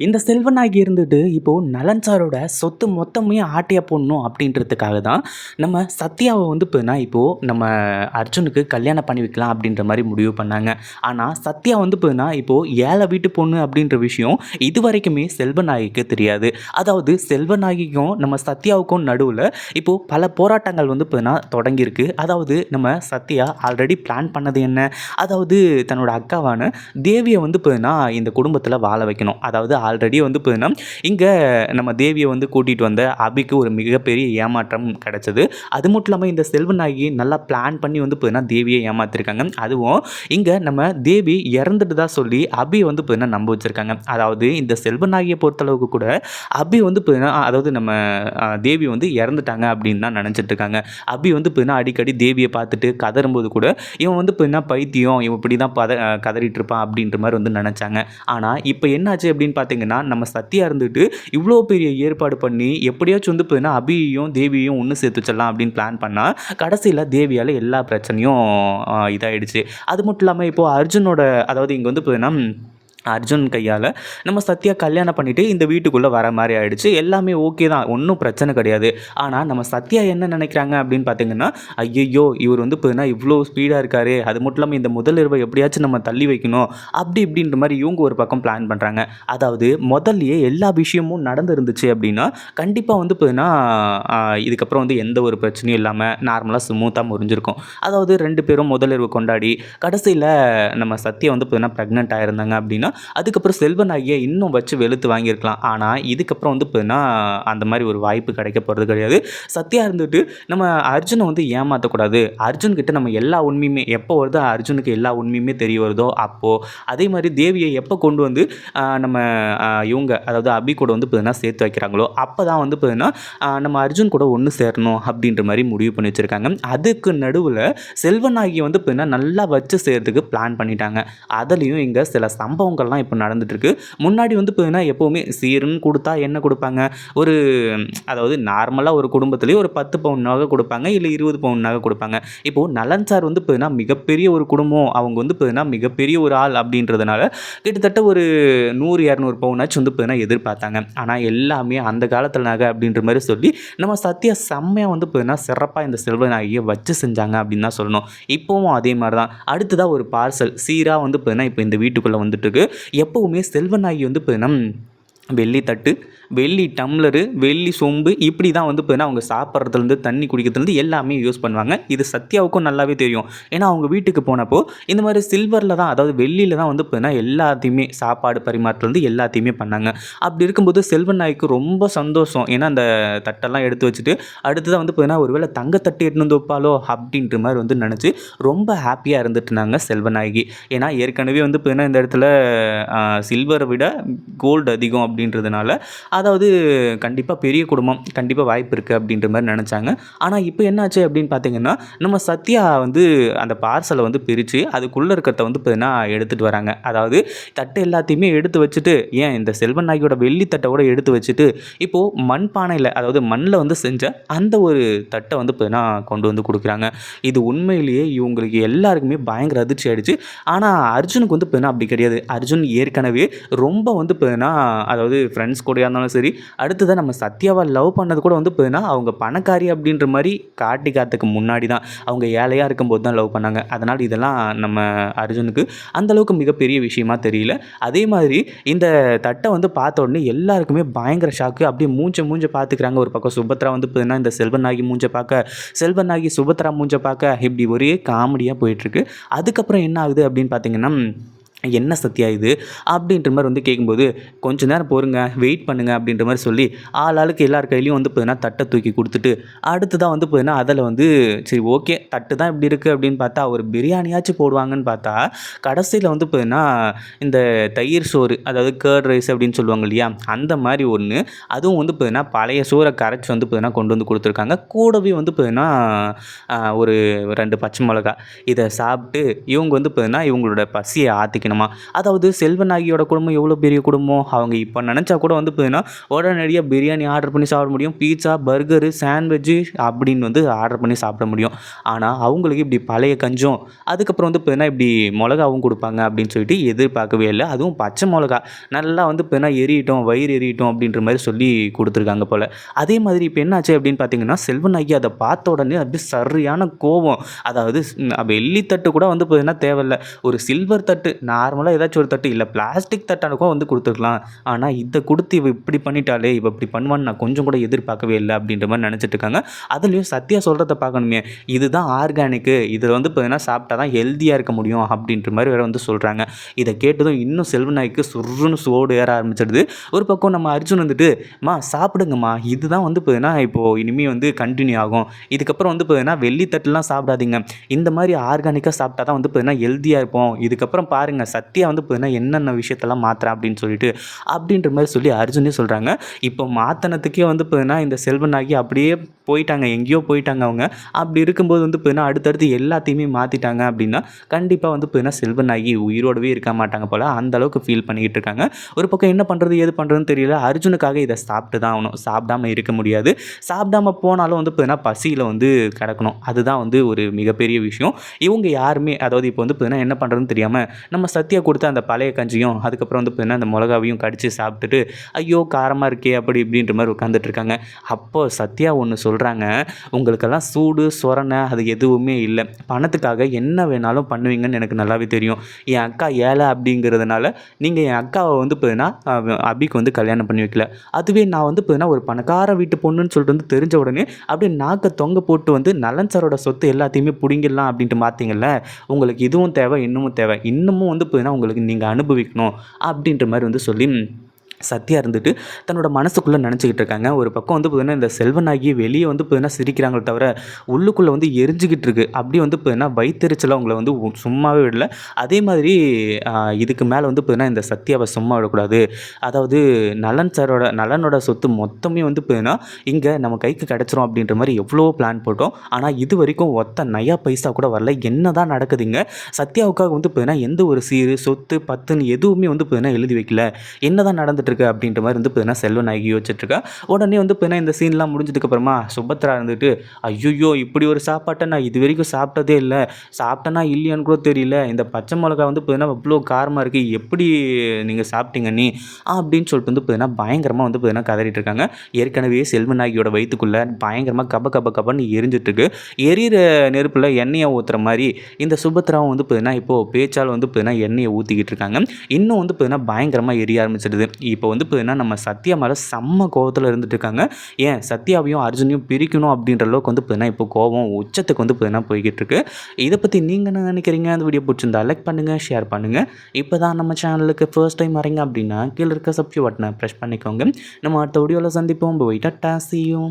இந்த செல்வனாகி இருந்துட்டு இப்போது நலன் சாரோட சொத்து மொத்தமே ஆட்டையாக போடணும் அப்படின்றதுக்காக தான் நம்ம சத்யாவை வந்து இப்போனா இப்போது நம்ம அர்ஜுனுக்கு கல்யாணம் பண்ணி வைக்கலாம் அப்படின்ற மாதிரி முடிவு பண்ணாங்க. ஆனால் சத்யா வந்து இப்போனா இப்போது ஏழை வீட்டு பொண்ணு அப்படின்ற விஷயம் இது வரைக்குமே செல்வநாயகிக்கு தெரியாது. அதாவது செல்வநாயகிக்கும் நம்ம சத்யாவுக்கும் நடுவில் இப்போது பல போராட்டங்கள் வந்து இப்போனா தொடங்கியிருக்கு. அதாவது நம்ம சத்யா ஆல்ரெடி பிளான் பண்ணது என்ன? அதாவது தன்னோட அக்காவான தேவியை வந்து இப்போனா இந்த குடும்பத்தில் வாழ வைக்கணும். அதாவது ஆல்ரெடி வந்து பார்த்தீங்கன்னா இங்கே நம்ம தேவியை வந்து கூட்டிகிட்டு வந்த அபிக்கு ஒரு மிகப்பெரிய ஏமாற்றம் கிடச்சிது. அது மட்டும் இல்லாமல் இந்த செல்வநாயகி நல்லா பிளான் பண்ணி வந்து பார்த்தீங்கன்னா தேவியை ஏமாத்திருக்காங்க. அதுவும் இங்கே நம்ம தேவி இறந்துட்டு தான் சொல்லி அபி வந்து பார்த்தீங்கன்னா நம்ப வச்சுருக்காங்க. அதாவது இந்த செல்வநாயகியை பொறுத்தளவுக்கு கூட அபி வந்து பார்த்தீங்கன்னா அதாவது நம்ம தேவி வந்து இறந்துட்டாங்க அப்படின்னு தான் நினச்சிட்டு இருக்காங்க. அபி வந்து பார்த்தீங்கன்னா அடிக்கடி தேவியை பார்த்துட்டு கதறும்போது கூட இவன் வந்து பார்த்தீங்கன்னா பைத்தியம் இவன் இப்படி தான் பத கதறிட்டு இருப்பான் அப்படின்ற மாதிரி வந்து நினச்சாங்க. ஆனால் இப்போ என்னாச்சு அப்படின்னு பார்த்தீங்கன்னா நம்ம சத்தியா இருந்துட்டு இவ்வளோ பெரிய ஏற்பாடு பண்ணி எப்படியாச்சும் வந்து பார்த்தீங்கன்னா அபியையும் தேவியையும் ஒன்று சேர்த்து வச்சிடலாம் அப்படின்னு பிளான் பண்ணால் கடைசியில் தேவியால் எல்லா பிரச்சனையும் இதாகிடுச்சு அது மட்டும் இல்லாமல் இப்போது அர்ஜுனோட அதாவது இங்கே வந்து பார்த்தீங்கன்னா அர்ஜுன் கையால் நம்ம சத்யா கல்யாணம் பண்ணிவிட்டு இந்த வீட்டுக்குள்ளே வர மாதிரி ஆகிடுச்சு எல்லாமே ஓகே தான். ஒன்றும் பிரச்சனை கிடையாது. ஆனால் நம்ம சத்யா என்ன நினைக்கிறாங்க அப்படின்னு பார்த்தீங்கன்னா ஐயையோ இவர் வந்து இப்போ இவ்வளோ ஸ்பீடாக இருக்காரு. அது மட்டும் இல்லாமல் இந்த முதல் இரவை எப்படியாச்சும் நம்ம தள்ளி வைக்கணும். அப்படி இப்படின்ற மாதிரி இவங்க ஒரு பக்கம் பிளான் பண்ணுறாங்க அதாவது முதல்லையே எல்லா விஷயமும் நடந்துருந்துச்சு அப்படின்னா கண்டிப்பாக வந்து இப்போனா இதுக்கப்புறம் வந்து எந்த ஒரு பிரச்சனையும் இல்லாமல் நார்மலாக ஸ்மூத்தாக முறிஞ்சிருக்கும். அதாவது ரெண்டு பேரும் முதல் இரவு கொண்டாடி கடைசியில் நம்ம சத்யா வந்து இப்போனா ப்ரெக்னென்ட் ஆயிருந்தாங்க அப்படின்னா அதுக்கப்புறம் செல்வனாகியை இன்னும் வச்சு வெளுத்து வாங்கியிருக்கலாம். ஆனால் இதுக்கப்புறம் வந்து இப்போனா அந்த மாதிரி ஒரு வாய்ப்பு கிடைக்க போகிறது கிடையாது. சத்யா இருந்துட்டு நம்ம அர்ஜுனை வந்து ஏமாற்றக்கூடாது அர்ஜுன் கிட்டே நம்ம எல்லா உண்மையுமே எப்போ வருதோ அர்ஜுனுக்கு எல்லா உண்மையுமே தெரிய வருதோ அப்போது அதே மாதிரி தேவியை எப்போ கொண்டு வந்து நம்ம இவங்க அதாவது அபி கூட வந்து பார்த்தீங்கன்னா சேர்த்து வைக்கிறாங்களோ அப்போ தான் வந்து பார்த்தீங்கன்னா நம்ம அர்ஜுன் கூட ஒன்று சேரணும் அப்படின்ற மாதிரி முடிவு பண்ணி வச்சுருக்காங்க. அதுக்கு நடுவில் செல்வநாயகி வந்து பார்த்தீங்கன்னா நல்லா வச்சு செய்கிறதுக்கு பிளான் பண்ணிட்டாங்க. அதுலேயும் இங்கே சில சம்பவங்கள் சம்பவங்கள்லாம் இப்போ நடந்துட்டுருக்கு. முன்னாடி வந்து பார்த்தீங்கன்னா எப்போவுமே சீருன்னு கொடுத்தா என்ன கொடுப்பாங்க? ஒரு அதாவது நார்மலாக ஒரு குடும்பத்துலேயே ஒரு பத்து பவுன் நகை கொடுப்பாங்க இல்லை இருபது பவுன் நகை கொடுப்பாங்க. இப்போது நலன் சார் வந்து பார்த்தீங்கன்னா மிகப்பெரிய ஒரு குடும்பம். அவங்க வந்து பார்த்தீங்கன்னா மிகப்பெரிய ஒரு ஆள் அப்படின்றதுனால கிட்டத்தட்ட ஒரு நூறு இரநூறு பவுனாச்சும் வந்து பார்த்தீங்கன்னா எதிர்பார்த்தாங்க. ஆனால் எல்லாமே அந்த காலத்தில் நகை அப்படின்ற மாதிரி சொல்லி நம்ம சத்யா செம்மையாக வந்து பார்த்தீங்கன்னா சிறப்பாக இந்த செல்வநாயகியை வச்சு செஞ்சாங்க அப்படின்னு தான் சொல்லணும். இப்போவும் அதே மாதிரி தான் அடுத்ததாக ஒரு பார்சல் சீராக வந்து பார்த்தீங்கன்னா இப்போ இந்த வீட்டுக்குள்ளே வந்துட்டுருக்கு. இருக்கு எப்போவுமே செல்வநாயகி வந்து பார்த்தீங்கன்னா வெள்ளி தட்டு வெள்ளி டம்ளரு வெள்ளி சொம்பு இப்படி தான் வந்து பார்த்தீங்கன்னா அவங்க சாப்பிட்றதுலேருந்து தண்ணி குடிக்கிறதுலேருந்து எல்லாமே யூஸ் பண்ணுவாங்க. இது சத்யாவுக்கும் நல்லாவே தெரியும். ஏன்னா அவங்க வீட்டுக்கு போனப்போ இந்த மாதிரி சில்வரில் தான் அதாவது வெள்ளியில் தான் வந்து பார்த்தீங்கன்னா எல்லாத்தையுமே சாப்பாடு பரிமாற்றலேருந்து எல்லாத்தையுமே பண்ணாங்க. அப்படி இருக்கும்போது செல்வன் நாய்க்கு ரொம்ப சந்தோஷம். ஏன்னா அந்த தட்டெல்லாம் எடுத்து வச்சுட்டு அடுத்ததாக வந்து பார்த்தீங்கன்னா ஒருவேளை தங்கத்தட்டு எடுத்து வந்து வைப்பாலோ அப்படின்ற மாதிரி வந்து நினச்சி ரொம்ப ஹாப்பியாக இருந்துட்டு இருந்தாங்க செல்வநாயகி. ஏன்னா ஏற்கனவே வந்து பார்த்தீங்கன்னா இந்த இடத்துல சில்வரை விட கோல்டு அதிகம் அப்படின்றதுனால அதாவது கண்டிப்பாக பெரிய குடும்பம் கண்டிப்பாக வாய்ப்பு இருக்குது அப்படின்ற மாதிரி நினச்சாங்க. ஆனால் இப்போ என்னாச்சு அப்படின்னு பார்த்தீங்கன்னா நம்ம சத்யா வந்து அந்த பார்சலை வந்து பிரித்து அதுக்குள்ளே இருக்கிறத வந்து பார்த்தீங்கன்னா எடுத்துகிட்டு வராங்க. அதாவது தட்டை எல்லாத்தையுமே எடுத்து வச்சுட்டு ஏன் இந்த செல்வன் நாயகியோட வெள்ளி தட்டை கூட எடுத்து வச்சுட்டு இப்போது மண் பானையில் அதாவது மண்ணில் வந்து செஞ்ச அந்த ஒரு தட்டை வந்து பார்த்தீங்கன்னா கொண்டு வந்து கொடுக்குறாங்க. இது உண்மையிலேயே இவங்களுக்கு எல்லாருக்குமே பயங்கர அதிர்ச்சி ஆயிடுச்சு. ஆனால் அர்ஜுனுக்கு வந்து பார்த்தீங்கன்னா அப்படி கிடையாது. அர்ஜுன் ஏற்கனவே ரொம்ப வந்து பார்த்தீங்கன்னா அதாவது ஃப்ரெண்ட்ஸ் கூடயா இருந்தாலும் சரி அடுத்ததாக நம்ம சத்யாவை லவ் பண்ணது கூட வந்து பார்த்தீங்கன்னா அவங்க பணக்காரி அப்படின்ற மாதிரி காட்டி காத்துக்கு முன்னாடி தான் அவங்க ஏழையாக இருக்கும்போது தான் லவ் பண்ணாங்க. அதனால் இதெல்லாம் நம்ம அர்ஜுனுக்கு அந்த அளவுக்கு மிகப்பெரிய விஷயமா தெரியல. அதே மாதிரி இந்த தட்டை வந்து பார்த்த உடனே எல்லாருக்குமே பயங்கர ஷாக்கு அப்படியே மூஞ்ச மூஞ்ச பார்த்துக்கிறாங்க. ஒரு பக்கம் சுபத்ரா வந்து பார்த்தீங்கன்னா இந்த செல்வநாயகி மூஞ்ச பார்க்க செல்வநாயகி சுபத்ரா மூஞ்ச பார்க்க இப்படி ஒரே காமெடியாக போயிட்டுருக்கு அதுக்கப்புறம் என்ன ஆகுது அப்படின்னு பார்த்தீங்கன்னா என்ன சத்யா இது? அப்படின்ற மாதிரி வந்து கேட்கும்போது கொஞ்ச நேரம் போருங்க வெயிட் பண்ணுங்க அப்படின்ற மாதிரி சொல்லி ஆள் ஆளுக்கு எல்லார் கையிலையும் வந்து பார்த்தீங்கன்னா தட்டை தூக்கி கொடுத்துட்டு அடுத்ததான் வந்து பார்த்தீங்கன்னா அதில் வந்து சரி ஓகே தட்டு தான் இப்படி இருக்குது அப்படின்னு பார்த்தா ஒரு பிரியாணியாச்சும் போடுவாங்கன்னு பார்த்தா கடைசியில் வந்து பார்த்தீங்கன்னா இந்த தயிர் சோறு அதாவது கேர்ட் ரைஸ் அப்படின்னு சொல்லுவாங்க இல்லையா அந்த மாதிரி ஒன்று அதுவும் வந்து பார்த்தீங்கன்னா பழைய சோறை கரைச்சி வந்து பார்த்தீங்கன்னா கொண்டு வந்து கொடுத்துருக்காங்க. கூடவே வந்து பார்த்தீங்கன்னா ஒரு ரெண்டு பச்சை மிளகா இதை சாப்பிட்டு இவங்க வந்து பார்த்தீங்கன்னா இவங்களோட பசியை ஆற்றிக்க வைக்கணுமா? அதாவது செல்வநாயகியோட குடும்பம் எவ்வளோ பெரிய குடும்பம்? அவங்க இப்போ நினச்சா கூட வந்து பார்த்தீங்கன்னா உடனடியாக பிரியாணி ஆர்டர் பண்ணி சாப்பிட முடியும் பீட்சா பர்கரு சாண்ட்விட்ஜு அப்படின்னு வந்து ஆர்டர் பண்ணி சாப்பிட முடியும். ஆனால் அவங்களுக்கு இப்படி பழைய கஞ்சும் அதுக்கப்புறம் வந்து பார்த்தீங்கன்னா இப்படி மிளகாவும் கொடுப்பாங்க அப்படின்னு சொல்லிட்டு எதிர்பார்க்கவே இல்லை. அதுவும் பச்சை மிளகா நல்லா வந்து பார்த்தீங்கன்னா எரியட்டும் வயிறு எரியட்டும் அப்படின்ற மாதிரி சொல்லி கொடுத்துருக்காங்க போல். அதே மாதிரி இப்போ என்னாச்சு அப்படின்னு பார்த்தீங்கன்னா செல்வநாயகி அதை பார்த்த உடனே அப்படியே சரியான கோவம் அதாவது வெள்ளி தட்டு கூட வந்து பார்த்தீங்கன்னா தேவையில்ல. ஒரு சில்வர் தட்டு நார்மலாக ஏதாச்சும் ஒரு தட்டு இல்லை பிளாஸ்டிக் தட்டானுக்கும் வந்து கொடுத்துருக்கலாம். ஆனால் இதை கொடுத்து இவ இப்படி பண்ணிட்டாலே இவ இப்படி பண்ணுவான்னு நான் கொஞ்சம் கூட எதிர்பார்க்கவே இல்லை அப்படின்ற மாதிரி நினச்சிட்டு இருக்காங்க. அதுலேயும் சத்யா சொல்கிறத பார்க்கணுமே. இதுதான் ஆர்கானிக்கு இதில் வந்து பார்த்தீங்கன்னா சாப்பிட்டா தான் ஹெல்த்தியாக இருக்க முடியும் அப்படின்ற மாதிரி வேறு வந்து சொல்கிறாங்க இதை கேட்டதும் இன்னும் செல்வநாய்க்கு சுருன்னு சோடு ஏற ஆரம்பிச்சிடுது. ஒரு பக்கம் நம்ம அர்ஜுன் வந்துட்டு மா சாப்பிடுங்கம்மா. இதுதான் வந்து பார்த்தீங்கன்னா இப்போது இனிமேல் வந்து கண்டினியூ ஆகும். இதுக்கப்புறம் வந்து பார்த்தீங்கன்னா வெள்ளி தட்டுலாம் சாப்பிடாதீங்க. இந்த மாதிரி ஆர்கானிக்காக சாப்பிட்டா தான் வந்து பார்த்தீங்கன்னா ஹெல்த்தியாக இருப்போம். இதுக்கப்புறம் பாருங்கள் சத்யா வந்து பார்த்தீங்கன்னா என்னென்ன விஷயத்தெல்லாம் மாற்றுறேன் அப்படின்னு சொல்லிட்டு அப்படின்ற மாதிரி சொல்லி அர்ஜுனே சொல்கிறாங்க இப்போ மாற்றினத்துக்கே வந்து பார்த்தீங்கன்னா இந்த செல்வனாகி அப்படியே போயிட்டாங்க எங்கேயோ போயிட்டாங்க அவங்க. அப்படி இருக்கும்போது வந்து பார்த்தீங்கன்னா அடுத்தடுத்து எல்லாத்தையுமே மாற்றிட்டாங்க அப்படின்னா கண்டிப்பாக வந்து பார்த்தீங்கன்னா செல்வனாகி உயிரோடவே இருக்க மாட்டாங்க போல் அந்த அளவுக்கு ஃபீல் பண்ணிக்கிட்டு இருக்காங்க. ஒரு பக்கம் என்ன பண்ணுறது ஏது பண்ணுறதுன்னு தெரியல. அர்ஜுனுக்காக இதை சாப்பிட்டு தான் ஆகணும். சாப்பிடாம இருக்க முடியாது. சாப்பிடாம போனாலும் வந்து பார்த்தீங்கன்னா பசியில் வந்து கிடக்கணும். அதுதான் வந்து ஒரு மிகப்பெரிய விஷயம். இவங்க யாருமே அதாவது இப்போ வந்து பார்த்தீங்கன்னா என்ன பண்ணுறதுன்னு தெரியாமல் நம்ம சத்யா கொடுத்த அந்த பழைய கஞ்சியும் அதுக்கப்புறம் வந்து பார்த்தீங்கன்னா அந்த மிளகாவையும் கடித்து சாப்பிட்டுட்டு ஐயோ காரமாக இருக்கே அப்படி இப்படின்ற மாதிரி உட்காந்துட்டு இருக்காங்க. அப்போ சத்யா ஒன்று சொல்கிறாங்க உங்களுக்கெல்லாம் சூடு சொரணை அது எதுவுமே இல்லை. பணத்துக்காக என்ன வேணாலும் பண்ணுவீங்கன்னு எனக்கு நல்லாவே தெரியும். என் அக்கா ஏழை அப்படிங்கிறதுனால நீங்கள் என் அக்காவை வந்து பார்த்தீங்கன்னா அபிக்கு வந்து கல்யாணம் பண்ணி வைக்கல. அதுவே நான் வந்து பார்த்தீங்கன்னா ஒரு பணக்கார வீட்டு பொண்ணுன்னு சொல்லிட்டு வந்து தெரிஞ்ச உடனே அப்படியே நாக்கை தொங்க போட்டு வந்து நலன் சாரோட சொத்து எல்லாத்தையுமே பிடிங்கிடலாம் அப்படின்ட்டு பார்த்தீங்கல்ல உங்களுக்கு இதுவும் தேவை இன்னமும் தேவை. இன்னமும் வந்து பார்த்தீங்கன்னா உங்களுக்கு நீங்கள் அனுபவிக்கணும் அப்படின்ற மாதிரி வந்து சொல்லி சத்யா இருந்துட்டு தன்னோட மனசுக்குள்ளே நினச்சிக்கிட்டு இருக்காங்க. ஒரு பக்கம் வந்து பார்த்தீங்கன்னா இந்த செல்வனாகி வெளியே வந்து பார்த்தீங்கன்னா சிரிக்கிறாங்களே தவிர உள்ளுக்குள்ளே வந்து எரிஞ்சுக்கிட்டு இருக்கு. அப்படி வந்து பார்த்தீங்கன்னா வயிற்றுச்சலாக அவங்கள வந்து சும்மாவே விடல. அதே மாதிரி இதுக்கு மேலே வந்து பார்த்தீங்கன்னா இந்த சத்யாவை சும்மா விடக்கூடாது. அதாவது நலன் சாரோட நலனோட சொத்து மொத்தமே வந்து பார்த்தீங்கன்னா இங்கே நம்ம கைக்கு கிடச்சிரும் அப்படின்ற மாதிரி எவ்வளோ பிளான் போட்டோம். ஆனால் இது வரைக்கும் ஒத்த நயா பைசா கூட வரல. என்ன தான் நடக்குதுங்க சத்யாவுக்காக வந்து பார்த்தீங்கன்னா எந்த ஒரு சீரு சொத்து பத்துன்னு எதுவுமே வந்து பார்த்தீங்கன்னா எழுதி வைக்கல. என்ன தான் நடந்துட்டு இருக்கு அப்படின்ற மாதிரி வந்து பார்த்தீங்கன்னா செல்வநாயகி யோசிச்சுட்டு உடனே வந்து பார்த்தீங்கன்னா இந்த சீன்லாம் முடிஞ்சதுக்கு அப்புறமா சுபத்ரா இருந்துட்டு ஐயோ இப்படி ஒரு சாப்பாட்டை நான் இது வரைக்கும் சாப்பிட்டதே இல்லை. சாப்பிட்டேனா இல்லையான்னு கூட தெரியல. இந்த பச்சை மிளகா வந்து பார்த்தீங்கன்னா இவ்வளோ காரமாக இருக்குது எப்படி நீங்கள் சாப்பிட்டீங்க நீ? அப்படின்னு சொல்லிட்டு வந்து பார்த்தீங்கன்னா பயங்கரமாக வந்து பார்த்தீங்கன்னா கதறிட்டு இருக்காங்க. ஏற்கனவே செல்வநாயகியோட வயிற்றுக்குள்ளே பயங்கரமாக கப கப கபன்னு எரிஞ்சிட்ருக்கு. எரியிற நெருப்பில் எண்ணெயை ஊற்றுற மாதிரி இந்த சுபத்ராவும் வந்து பார்த்தீங்கன்னா இப்போது பேச்சால் வந்து பார்த்தீங்கன்னா எண்ணெயை ஊற்றிக்கிட்டு இருக்காங்க. இன்னும் வந்து பார்த்தீங்கன்னா பயங்கரமாக எரிய ஆரம்பிச்சிடுது. இப்போ வந்து பார்த்தீங்கன்னா நம்ம சத்யா மேலே செம்ம கோவத்தில் இருந்துட்டு இருக்காங்க. ஏன்? சத்யாவையும் அர்ஜுனையும் பிரிக்கணும் அப்படின்ற அளவுக்கு வந்து பார்த்தீங்கன்னா இப்போ கோவம் உச்சத்துக்கு வந்து பார்த்தீங்கன்னா போய்கிட்டு இருக்கு. இதை பற்றி நீங்கள் என்ன நினைக்கிறீங்க? அந்த வீடியோ பிடிச்சிருந்தா லைக் பண்ணுங்கள் ஷேர் பண்ணுங்கள் இப்போ தான் நம்ம சேனலுக்கு ஃபர்ஸ்ட் டைம் வரீங்க அப்படின்னா கீழே இருக்க சப்ஸ்கிரைப் பட்டனை ப்ரெஸ் பண்ணிக்கோங்க. நம்ம அடுத்த வீடியோவில் சந்திப்போம். போயிட்டா டாசியும்